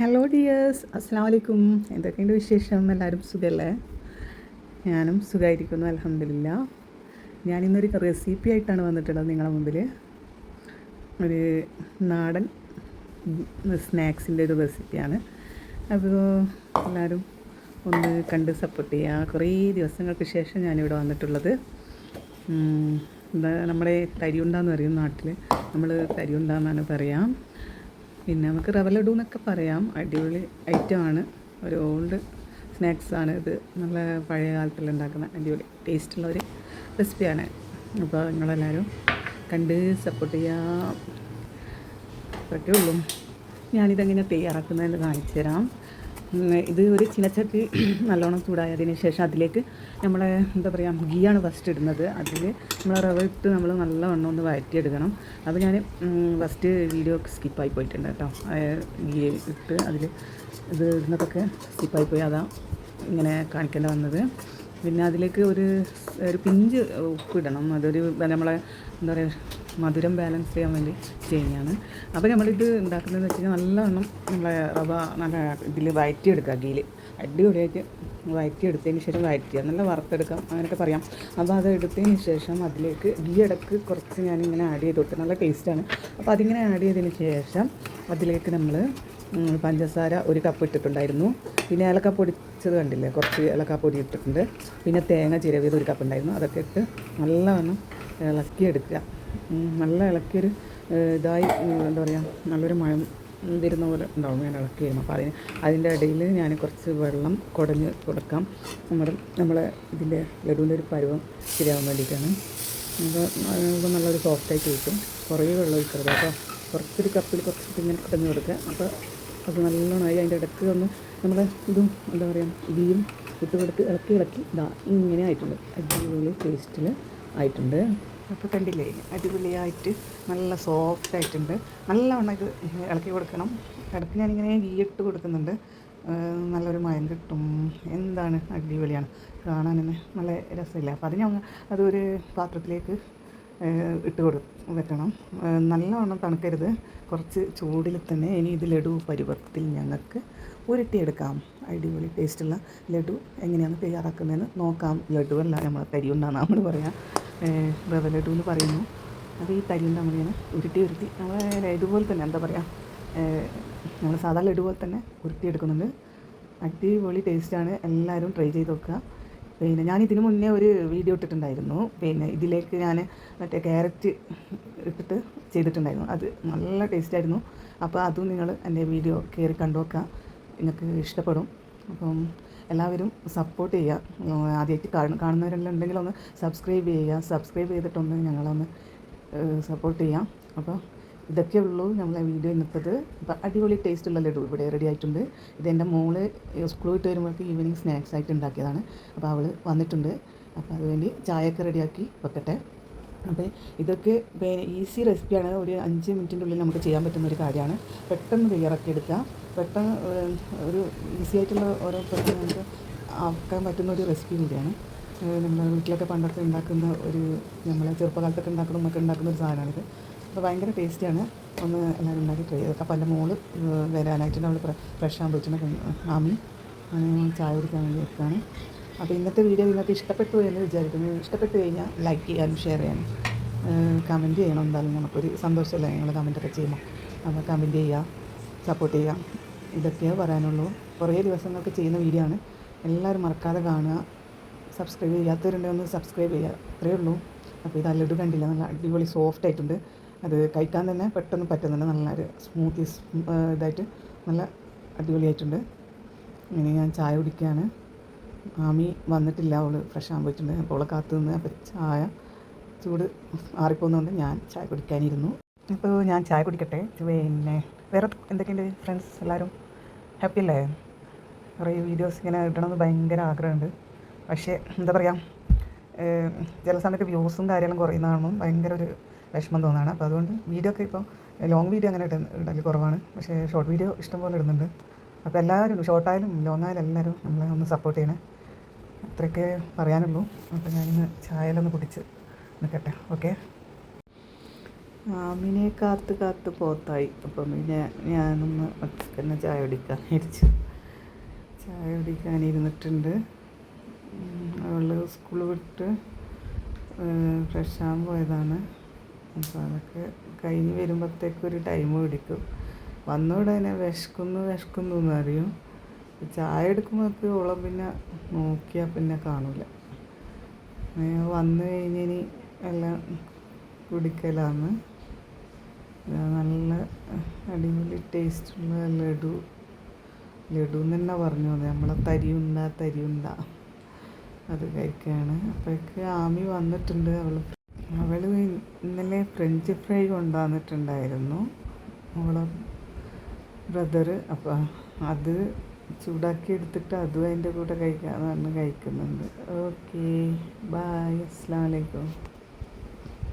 Hello dears അസ്സാം വലൈക്കും എന്തൊക്കെയുണ്ട് വിശേഷം? എല്ലാവരും സുഖമല്ലേ ഞാനും സുഖമായിരിക്കുന്നു അലഹമില്ല ഞാനിന്നൊരു റെസിപ്പി ആയിട്ടാണ് വന്നിട്ടുള്ളത് നിങ്ങളുടെ മുമ്പിൽ ഒരു നാടൻ സ്നാക്സിന്റെ ഒരു റെസിപ്പിയാണ് അപ്പോൾ എല്ലാവരും ഒന്ന് കണ്ട് സപ്പോർട്ട് ചെയ്യുക കുറേ ദിവസങ്ങൾക്ക് ശേഷം ഞാനിവിടെ വന്നിട്ടുള്ളത്. നമ്മുടെ തരിയുണ്ടെന്ന് പറയും നാട്ടിൽ നമ്മൾ തരിയുണ്ടെന്നാണ് പറയാം. പിന്നെ നമുക്ക് റവ ലഡു എന്നൊക്കെ പറയാം. അടിപൊളി ഐറ്റമാണ് ഒരു ഓൾഡ് സ്നാക്സാണ് ഇത്. നല്ല പഴയ കാലത്തിൽ ഉണ്ടാക്കുന്ന അടിപൊളി ടേസ്റ്റുള്ള ഒരു റെസിപ്പിയാണ് അപ്പോൾ നിങ്ങളെല്ലാവരും കണ്ട് സപ്പോർട്ട് ചെയ്യാൻ പറ്റുള്ളൂ ഞാനിതെങ്ങനെ തയ്യാറാക്കുന്നതെന്ന് കാണിച്ചു തരാം. ഇത് ഒരു ചിനച്ചട്ടി നല്ലോണം ചൂടായതിന് ശേഷം അതിലേക്ക് നമ്മളെ എന്താ പറയുക ഗീയാണ് ഫസ്റ്റ് ഇടുന്നത്. അതിൽ നമ്മൾ റവ ഇട്ട് നമ്മൾ നല്ലവണ്ണം ഒന്ന് വഴറ്റിയെടുക്കണം. അപ്പോൾ ഞാൻ ഫസ്റ്റ് വീഡിയോ സ്കിപ്പായി പോയിട്ടുണ്ട് കേട്ടോ. ഗീ ഇട്ട് അതിൽ ഇത് ഇടുന്നതൊക്കെ സ്കിപ്പായി പോയി. അതാ ഇങ്ങനെ കാണിക്കേണ്ട വന്നത്. പിന്നെ അതിലേക്ക് ഒരു ഒരു പിഞ്ച് ഉപ്പിടണം അതൊരു നമ്മളെ എന്താ പറയുക മധുരം ബാലൻസ് ചെയ്യാൻ വേണ്ടി ചെയ്യുന്നതാണ് അപ്പോൾ നമ്മളിത് ഉണ്ടാക്കുന്നതെന്ന് വെച്ച് കഴിഞ്ഞാൽ നല്ലവണ്ണം നമ്മളെ റവ നല്ല ഇതിൽ വയറ്റിയെടുക്കുക ഗീൽ അടിപൊളിയായിട്ട് വയറ്റിയെടുത്തതിന് ശേഷം വയറ്റുക നല്ല വറുത്തെടുക്കാം അങ്ങനെയൊക്കെ പറയാം. അപ്പോൾ അത് എടുത്തതിന് ശേഷം അതിലേക്ക് ഗീ ഇടയ്ക്ക് കുറച്ച് ഞാനിങ്ങനെ ആഡ് ചെയ്ത് കൊടുത്തു നല്ല ടേസ്റ്റാണ് അപ്പോൾ അതിങ്ങനെ ആഡ് ചെയ്തതിന് ശേഷം അതിലേക്ക് നമ്മൾ പഞ്ചസാര ഒരു കപ്പ് ഇട്ടിട്ടുണ്ടായിരുന്നു. പിന്നെ ഏലക്ക പൊടിച്ചത് കണ്ടില്ലേ? കുറച്ച് ഏലക്ക പൊടി ഇട്ടിട്ടുണ്ട്. പിന്നെ തേങ്ങ ചിരവിയത് ഒരു കപ്പ് ഉണ്ടായിരുന്നു. അതൊക്കെ ഇട്ട് നല്ലവണ്ണം ഇളക്കിയെടുക്കുക. നല്ല ഇളക്കിയൊരു ഇതായി എന്താ പറയുക നല്ലൊരു മയം തരുന്ന പോലെ ഉണ്ടാവും ഞാൻ ഇളക്കി അപ്പോൾ അതിന് അതിന്റെ ഇടയിൽ ഞാൻ കുറച്ച് വെള്ളം കുടഞ്ഞ് കൊടുക്കാം. നമ്മുടെ നമ്മളെ ഇതിന്റെ ലഡുവിന്റെ ഒരു പരുവം ശരിയാവാൻ വേണ്ടിയിട്ടാണ്. അപ്പോൾ നല്ലൊരു സോഫ്റ്റായിട്ട് കിട്ടും. കുറേ വെള്ളം ഒഴിക്കരുത് അപ്പോൾ കുറച്ചൊരു കപ്പിൽ കുറച്ചിട്ട് ഇങ്ങനെ കുടഞ്ഞ് കൊടുക്കുക. അപ്പോൾ അത് നല്ലോണമായി അതിന്റെ ഇടയ്ക്ക് ഒന്ന് നമ്മുടെ ഇതും എന്താ പറയുക ഗീയും ഇട്ട് കൊടുത്ത് ഇളക്കി ഇളക്കി. ഇതാ ഇങ്ങനെ ആയിട്ടുണ്ട്. അടിപൊളി ടേസ്റ്റിൽ ആയിട്ടുണ്ട്. അപ്പോൾ കണ്ടില്ലേ അടിപൊളിയായിട്ട് നല്ല സോഫ്റ്റ് ആയിട്ടുണ്ട്. നല്ലവണ്ണം ഇത് ഇളക്കി കൊടുക്കണം. ഇടയ്ക്ക് ഞാനിങ്ങനെ ഗീ ഇട്ട് കൊടുക്കുന്നുണ്ട്. നല്ലൊരു മയം കിട്ടും. എന്താണ് അടിപൊളിയാണ്. കാണാൻ തന്നെ നല്ല രസമില്ല? അപ്പോൾ അത് ഞങ്ങൾ അതൊരു പാത്രത്തിലേക്ക് ഇട്ട് കൊടു വെക്കണം. നല്ലവണ്ണം തണുക്കരുത്. കുറച്ച് ചൂടിൽ തന്നെ ഇനി ഇത് ലഡു പരുവത്തിൽ ഞങ്ങൾക്ക് ഉരുട്ടിയെടുക്കാം. അടിപൊളി ടേസ്റ്റുള്ള ലഡു എങ്ങനെയാണ് തയ്യാറാക്കുന്നതെന്ന് നോക്കാം. ലഡു അല്ല നമ്മൾ തരി ഉണ്ടാകുന്ന നമ്മൾ പറയാം. റവ പറയുന്നു. അത് ഈ തരി ഉണ്ടാകുമ്പോൾ ഇങ്ങനെ ഉരുട്ടി. ഉരുട്ടി നമ്മൾ ഇതുപോലെ തന്നെ എന്താ പറയുക നമ്മൾ സാധാ ലഡു പോലെ തന്നെ ഉരുട്ടിയെടുക്കുന്നുണ്ട് അടിപൊളി ടേസ്റ്റാണ് എല്ലാവരും ട്രൈ ചെയ്ത് നോക്കുക. പിന്നെ ഞാൻ ഇതിനു മുന്നേ ഒരു വീഡിയോ ഇട്ടിട്ടുണ്ടായിരുന്നു. പിന്നെ ഇതിലേക്ക് ഞാൻ മറ്റേ ക്യാരറ്റ് ഇട്ടിട്ട് ചെയ്തിട്ടുണ്ടായിരുന്നു. അത് നല്ല ടേസ്റ്റായിരുന്നു അപ്പോൾ അതും നിങ്ങൾ എന്റെ വീഡിയോ കയറി കണ്ടു നോക്കുക. നിങ്ങൾക്ക് ഇഷ്ടപ്പെടും. അപ്പം എല്ലാവരും സപ്പോർട്ട് ചെയ്യുക. ആദ്യമായിട്ട് കാണു കാണുന്നവരെല്ലാം ഉണ്ടെങ്കിൽ ഒന്ന് സബ്സ്ക്രൈബ് ചെയ്യുക. സബ്സ്ക്രൈബ് ചെയ്തിട്ടൊന്ന് ഞങ്ങളൊന്ന് സപ്പോർട്ട് ചെയ്യാം. അപ്പോൾ ഇതൊക്കെ ഉള്ളൂ നമ്മളെ വീഡിയോ ഇന്നത്തത്. അപ്പോൾ അടിപൊളി ടേസ്റ്റ് ഉള്ള ലഡു ഇവിടെ റെഡി ആയിട്ടുണ്ട്. ഇത് എന്റെ മോൾ സ്കൂൾ വിട്ട് വരുമ്പോഴേക്ക് ഈവനിങ് സ്നാക്സ് ആയിട്ട് ഉണ്ടാക്കിയതാണ്. അപ്പോൾ അവൾ വന്നിട്ടുണ്ട്. അപ്പോൾ അതുവേണ്ടി ചായയൊക്കെ റെഡിയാക്കി വെക്കട്ടെ. അപ്പോൾ ഇതൊക്കെ ഈസി റെസിപ്പിയാണ് ഒരു അഞ്ച് മിനിറ്റിന്റെ ഉള്ളിൽ നമുക്ക് ചെയ്യാൻ പറ്റുന്ന ഒരു കാര്യമാണ്. പെട്ടെന്ന് തയ്യാറാക്കി എടുക്കുക പെട്ടെന്ന് ഒരു ഈസി ആയിട്ടുള്ള ഓരോ പെട്ടെന്ന് നമുക്ക് ആക്കാൻ പറ്റുന്ന ഒരു റെസിപ്പി കൂടിയാണ്. നമ്മുടെ വീട്ടിലൊക്കെ പണ്ടൊക്കെ ഉണ്ടാക്കുന്ന ഒരു നമ്മളെ ചെറുപ്പകാലത്തൊക്കെ ഉണ്ടാക്കുന്ന നമുക്ക് ഉണ്ടാക്കുന്ന ഒരു സാധനമാണിത്. അപ്പോൾ ഭയങ്കര ടേസ്റ്റിയാണ്. ഒന്ന് എല്ലാവരും ഉണ്ടാക്കി ട്രൈ ചെയ്തേക്കാം അപ്പോൾ എന്റെ മോൾ വരാനായിട്ടുണ്ട് വരാനായിട്ട് അവൾ ഫ്രഷ് ആകുമ്പോൾ വെച്ചിട്ടുണ്ട് മാമി ചായ കുടിക്കാൻ വേണ്ടി വെക്കുകയാണ് അപ്പോൾ ഇന്നത്തെ വീഡിയോ നിങ്ങൾക്ക് ഇഷ്ടപ്പെട്ടു എന്ന് വിചാരിക്കുന്നു. ഇഷ്ടപ്പെട്ടു കഴിഞ്ഞാൽ ലൈക്ക് ചെയ്യാനും ഷെയർ ചെയ്യാനും കമന്റ് ചെയ്യണം. എന്തായാലും നമുക്കൊരു സന്തോഷമല്ലേ? നിങ്ങൾ കമന്റൊക്കെ ചെയ്യുമ്പോൾ. അപ്പോൾ കമന്റ് ചെയ്യുക സപ്പോർട്ട് ചെയ്യുക. ഇതൊക്കെയേ പറയാനുള്ളൂ. കുറേ ദിവസങ്ങൾക്ക് ചെയ്യുന്ന വീഡിയോ ആണ്. എല്ലാവരും മറക്കാതെ കാണുക. സബ്സ്ക്രൈബ് ചെയ്യാത്തവരുണ്ടെങ്കിൽ ഒന്ന് സബ്സ്ക്രൈബ് ചെയ്യുക. അത്രയേ ഉള്ളൂ. അപ്പോൾ ഇത് അല്ലൊരു കണ്ടില്ല. നല്ല അടിപൊളി സോഫ്റ്റ് ആയിട്ടുണ്ട്. അത് കഴിക്കാൻ തന്നെ പെട്ടെന്ന് പറ്റുന്നുണ്ട് നല്ലൊരു സ്മൂത്തി ഇതായിട്ട് നല്ല അടിപൊളിയായിട്ടുണ്ട് ഇനി ഞാൻ ചായ കുടിക്കുകയാണ്. മാമി വന്നിട്ടില്ല. അവൾ ഫ്രഷ് ആകാൻ പോയിട്ടുണ്ട്. അപ്പോൾ അവളെ കാത്തു നിന്ന് അപ്പോൾ ചായ ചൂട് ആറിപ്പോകുന്നതുകൊണ്ട് ഞാൻ ചായ കുടിക്കാനിരുന്നു. അപ്പോൾ ഞാൻ ചായ കുടിക്കട്ടെ? പിന്നെ വേറെ എന്തൊക്കെയുണ്ട് ഫ്രണ്ട്സ് എല്ലാവരും? ഹാപ്പി അല്ലേ? കുറേ വീഡിയോസ് ഇങ്ങനെ ഇടണമെന്ന് ഭയങ്കര ആഗ്രഹമുണ്ട്. പക്ഷേ എന്താ പറയുക ചില സമയത്ത് വ്യൂസും കാര്യങ്ങളും കുറയുന്ന കാണുമ്പോൾ ഭയങ്കര ഒരു വിഷമം തോന്നുകയാണ് അപ്പോൾ അതുകൊണ്ട് വീഡിയോ ഒക്കെ ഇപ്പോൾ ലോങ് വീഡിയോ അങ്ങനെ ഇട ഇടൽ കുറവാണ്. പക്ഷേ ഷോർട്ട് വീഡിയോ ഇഷ്ടംപോലെ ഇടുന്നുണ്ട്. അപ്പോൾ എല്ലാവരും ഷോർട്ടായാലും ലോങ് ആയാലും എല്ലാവരും നമ്മളെ ഒന്ന് സപ്പോർട്ട് ചെയ്യണേ. അത്രയൊക്കെ പറയാനുള്ളൂ. അപ്പോൾ ഞാനിന്ന് ചായയിലൊന്ന് കുടിച്ച് നിൽക്കട്ടെ. ഓക്കെ ആമിനെ കാത്ത് കാത്ത് പോത്തായി. അപ്പം പിന്നെ ഞാനൊന്ന് ഒറ്റക്കന്നെ ചായ കുടിക്കാൻ ഇരിച്ചു. ചായ കുടിക്കാൻ ഇരുന്നിട്ടുണ്ട്. അവൾ സ്കൂൾ വിട്ട് ഫ്രഷ് ആകാൻ പോയതാണ്. അപ്പോൾ അതൊക്കെ കഴിഞ്ഞ് വരുമ്പോഴത്തേക്ക് ഒരു ടൈം പിടിക്കും. വന്നോടെ തന്നെ വിശക്കുന്നു വിശക്കുന്നു എന്ന് അറിയും ചായ എടുക്കുമ്പോഴേക്ക് ഓളം പിന്നെ നോക്കിയാൽ പിന്നെ കാണില്ല വന്നു കഴിഞ്ഞിനി എല്ലാം കുടിക്കലാന്ന്. നല്ല അടിപൊളി ടേസ്റ്റുള്ള ലഡു ലഡു. എന്ന് തന്നെ പറഞ്ഞു. നമ്മളെ തരിയുണ്ട തരിയുണ്ട. അത് കഴിക്കുകയാണ് അപ്പോഴേക്ക് ആമി വന്നിട്ടുണ്ട്. അവൾ അവൾ ഇന്നലെ ഫ്രഞ്ച് ഫ്രൈ കൊണ്ടുവന്നിട്ടുണ്ടായിരുന്നു. അവളെ ബ്രദറ് അപ്പം അത് ചൂടാക്കി എടുത്തിട്ട് അതും അതിന്റെ കൂടെ കഴിക്കാമെന്ന് പറഞ്ഞ് കഴിക്കുന്നുണ്ട്. ഓക്കെ ബായ് അസ്സാം വലൈക്കും